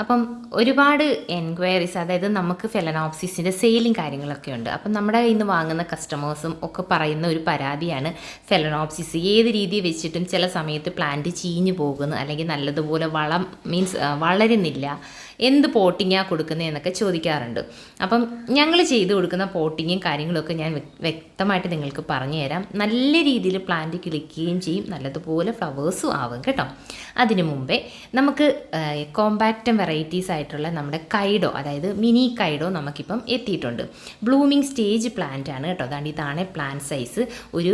അപ്പം ഒരുപാട് എൻക്വയറീസ് അതായത് നമുക്ക് ഫെലനോപ്സിസിന്റെ സെയിലും കാര്യങ്ങളൊക്കെ ഉണ്ട്. അപ്പം നമ്മുടെ ഇന്ന് വാങ്ങുന്ന കസ്റ്റമേഴ്സും ഒക്കെ പറയുന്ന ഒരു പരാതിയാണ് ഫെലനോപ്സിസ്. ഏത് രീതി വെച്ചിട്ടും ചില സമയത്ത് പ്ലാന്റ് ചീഞ്ഞു പോകുന്നു അല്ലെങ്കിൽ നല്ലതുപോലെ വളം മീൻസ് വളരുന്നില്ല. എന്ത് പോട്ടിങ്ങാണ് കൊടുക്കുന്നത് എന്നൊക്കെ ചോദിക്കാറുണ്ട്. അപ്പം ഞങ്ങൾ ചെയ്തു കൊടുക്കുന്ന പോട്ടിങ്ങും കാര്യങ്ങളൊക്കെ ഞാൻ വ്യക്തമായിട്ട് നിങ്ങൾക്ക് പറഞ്ഞു തരാം നല്ല രീതിയിൽ പ്ലാന്റ് കിളിക്കുകയും ചെയ്യും. നല്ലതുപോലെ ഫ്ലവേഴ്സും ആവും കേട്ടോ. അതിനു മുമ്പേ നമുക്ക് കോമ്പാക്റ്റം വെറൈറ്റീസ് ആയിട്ടുള്ള നമ്മുടെ കൈഡോ അതായത് മിനി കൈഡോ നമുക്കിപ്പം എത്തിയിട്ടുണ്ട്. ബ്ലൂമിങ് സ്റ്റേജ് പ്ലാന്റ് ആണ് കേട്ടോ. അതാണ്ട് ഇതാണ് പ്ലാന്റ് സൈസ് ഒരു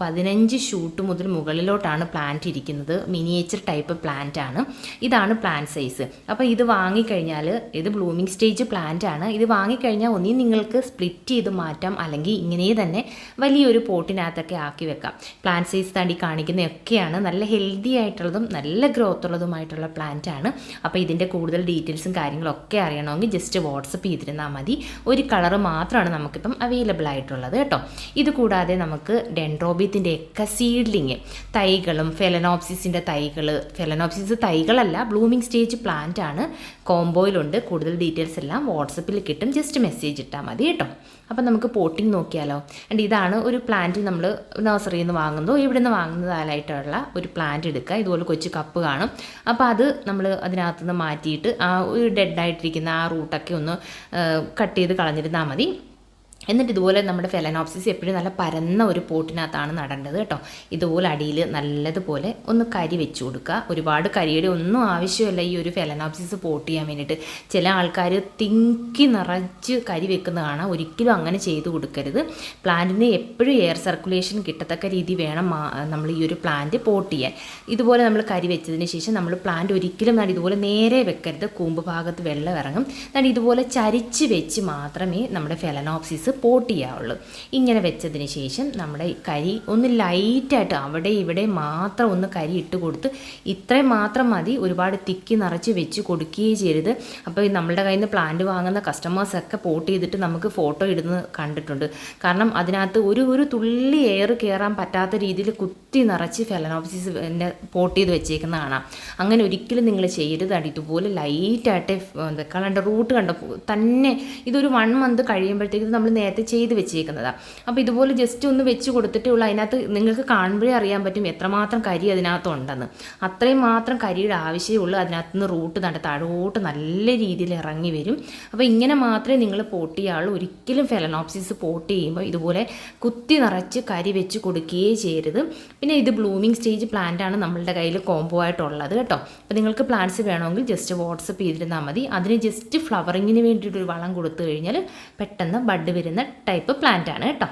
പതിനഞ്ച് ഷൂട്ട് മുതൽ മുകളിലോട്ടാണ് പ്ലാന്റ് ഇരിക്കുന്നത്. മിനിയേച്ചർ ടൈപ്പ് പ്ലാന്റ് ആണ്. ഇതാണ് പ്ലാന്റ് സൈസ് അപ്പോൾ ഇത് വാങ്ങിക്കഴിഞ്ഞാൽ ഇത് ബ്ലൂമിങ് സ്റ്റേജ് പ്ലാന്റ് ആണ്. ഇത് വാങ്ങിക്കഴിഞ്ഞാൽ ഒന്നീ നിങ്ങൾക്ക് സ്പ്ലിറ്റ് ചെയ്ത് മാറ്റാം. അല്ലെങ്കിൽ ഇങ്ങനെ തന്നെ വലിയൊരു പോട്ടിനകത്തൊക്കെ ആക്കി വെക്കാം. പ്ലാന്റ് സൈസ് താണ്ടി കാണിക്കുന്നതൊക്കെയാണ് നല്ല ഹെൽത്തി ആയിട്ടുള്ളതും നല്ല ഗ്രോത്ത് ഉള്ളതുമായിട്ടുള്ള പ്ലാന്റ് ആണ്. അപ്പോൾ ഇതിന്റെ കൂടുതൽ ഡീറ്റെയിൽസും കാര്യങ്ങളൊക്കെ അറിയണമെങ്കിൽ ജസ്റ്റ് വാട്സപ്പ് ചെയ്തിരുന്നാൽ മതി. ഒരു കളർ മാത്രമാണ് നമുക്കിപ്പം അവൈലബിൾ ആയിട്ടുള്ളത് കേട്ടോ. ഇത് കൂടാതെ നമുക്ക് ഡെൻഡ്രോബിയത്തിന്റെ ഒക്കെ സീഡ്ലിങ് തൈകളും ഫെലനോപ്സിസിന്റെ തൈകൾ ഫെലനോപ്സിസ് തൈകളല്ല ബ്ലൂമിങ് സ്റ്റേജ് പ്ലാന്റ് ആണ്. കോംബോയിലുണ്ട് കൂടുതൽ ഡീറ്റെയിൽസ് എല്ലാം വാട്സപ്പിൽ കിട്ടും. ജസ്റ്റ് മെസ്സേജ് ഇട്ടാൽ മതി കേട്ടോ. അപ്പം നമുക്ക് പോട്ടിംഗ് നോക്കിയാലോ? ആൻഡ് ഇതാണ് ഒരു പ്ലാന്റ് നമ്മൾ നഴ്സറിയിൽ നിന്ന് വാങ്ങുന്നതോ. ഇവിടെ നിന്ന് വാങ്ങുന്നതായിട്ടുള്ള ഒരു പ്ലാന്റ് എടുക്കുക. ഇതുപോലെ കൊച്ചു കപ്പ് കാണും. അപ്പോൾ അത് നമ്മൾ അതിനകത്തുനിന്ന് മാറ്റിയിട്ട് ആ ഒരു ഡെഡായിട്ടിരിക്കുന്ന ആ റൂട്ടൊക്കെ ഒന്ന് കട്ട് ചെയ്ത് കളഞ്ഞിരുന്നാൽ മതി. എന്നിട്ട് ഇതുപോലെ നമ്മുടെ ഫെലനോപ്സിസ് എപ്പോഴും നല്ല പരന്ന ഒരു പോട്ടിനകത്താണ് നടേണ്ടത് കേട്ടോ. ഇതുപോലെ അടിയിൽ നല്ലതുപോലെ ഒന്ന് കരി വെച്ച് കൊടുക്കുക. ഒരുപാട് കരിയുടെ ഒന്നും ആവശ്യമല്ല ഈ ഒരു ഫെലനോപ്സിസ് പോട്ട് ചെയ്യാൻ വേണ്ടിയിട്ട്. ചില ആൾക്കാർ തിങ്കി നിറച്ച് കരി വെക്കുന്ന കാണാം ഒരിക്കലും അങ്ങനെ ചെയ്തു കൊടുക്കരുത്. പ്ലാന്റിന് എപ്പോഴും എയർ സർക്കുലേഷൻ കിട്ടത്തക്ക രീതി വേണം നമ്മൾ ഈ ഒരു പ്ലാന്റ് പോട്ട് ചെയ്യാൻ. ഇതുപോലെ നമ്മൾ കരി വെച്ചതിന് ശേഷം നമ്മൾ പ്ലാന്റ് ഒരിക്കലും നാട് ഇതുപോലെ നേരെ വെക്കരുത്. കൂമ്പ് ഭാഗത്ത് വെള്ളം ഇറങ്ങും. നാട് ഇതുപോലെ ചരിച്ച് വെച്ച് മാത്രമേ നമ്മുടെ ഫെലനോപ്സിസ് പോട്ട് ചെയ്യാവുള്ളൂ. ഇങ്ങനെ വെച്ചതിന് ശേഷം നമ്മുടെ കരി ഒന്ന് ലൈറ്റായിട്ട് അവിടെ ഇവിടെ മാത്രം ഒന്ന് കരി ഇട്ട് കൊടുത്ത് ഇത്രയും മാത്രം മതി. ഒരുപാട് തിക്കി നിറച്ച് വെച്ച് കൊടുക്കുകയേ ചെയ്യരുത്. അപ്പോൾ നമ്മളുടെ കയ്യിൽ നിന്ന് പ്ലാന്റ് വാങ്ങുന്ന കസ്റ്റമേഴ്സൊക്കെ പോട്ട് ചെയ്തിട്ട് നമുക്ക് ഫോട്ടോ ഇടുന്നത് കണ്ടിട്ടുണ്ട്. കാരണം അതിനകത്ത് ഒരു ഒരു തുള്ളി എയർ കയറാൻ പറ്റാത്ത രീതിയിൽ കുത്തി നിറച്ച് ഫെലനോപ്സിസ് പോട്ട് ചെയ്ത് വെച്ചേക്കുന്ന കാണാം. അങ്ങനെ ഒരിക്കലും നിങ്ങൾ ചെയ്യരുത്. ഇതുപോലെ ലൈറ്റായിട്ട് എന്താ കളണ്ട റൂട്ട് കണ്ട തന്നെ ഇതൊരു വൺ മന്ത് കഴിയുമ്പോഴത്തേക്ക് നമ്മൾ നേരത്തെ ചെയ്ത് വെച്ചേക്കുന്നത്. അപ്പോൾ ഇതുപോലെ ജസ്റ്റ് ഒന്ന് വെച്ച് കൊടുത്തിട്ടേ ഉള്ളൂ അതിനകത്ത് നിങ്ങൾക്ക് കാണുമ്പോഴേ അറിയാൻ പറ്റും എത്രമാത്രം കരി അതിനകത്ത് ഉണ്ടെന്ന് അത്രയും മാത്രം കരിയുടെ ആവശ്യമേ ഉള്ളൂ. അതിനകത്ത് നിന്ന് റൂട്ട് നട താഴോട്ട് നല്ല രീതിയിൽ ഇറങ്ങി വരും. അപ്പോൾ ഇങ്ങനെ മാത്രമേ നിങ്ങൾ പോട്ട് ചെയ്യാവുള്ളൂ. ഒരിക്കലും ഫെലനോപ്സിസ് പോട്ട് ചെയ്യുമ്പോൾ ഇതുപോലെ കുത്തി നിറച്ച് കരി വെച്ച് കൊടുക്കുകയേ ചെയ്യരുത്. പിന്നെ ഇത് ബ്ലൂമിങ് സ്റ്റേജ് പ്ലാന്റ് ആണ് നമ്മളുടെ കയ്യിൽ കോംബോ ആയിട്ടുള്ളത് കേട്ടോ. അപ്പോൾ നിങ്ങൾക്ക് പ്ലാന്റ്സ് വേണമെങ്കിൽ ജസ്റ്റ് വാട്സപ്പ് ചെയ്തിരുന്നാൽ മതി. അതിന് ജസ്റ്റ് ഫ്ലവറിങ്ങിന് വേണ്ടിയിട്ടൊരു വളം കൊടുത്തു കഴിഞ്ഞാൽ പെട്ടെന്ന് ബഡ് വരുന്ന ടൈപ്പ് പ്ലാന്റ് ആണ് കേട്ടോ.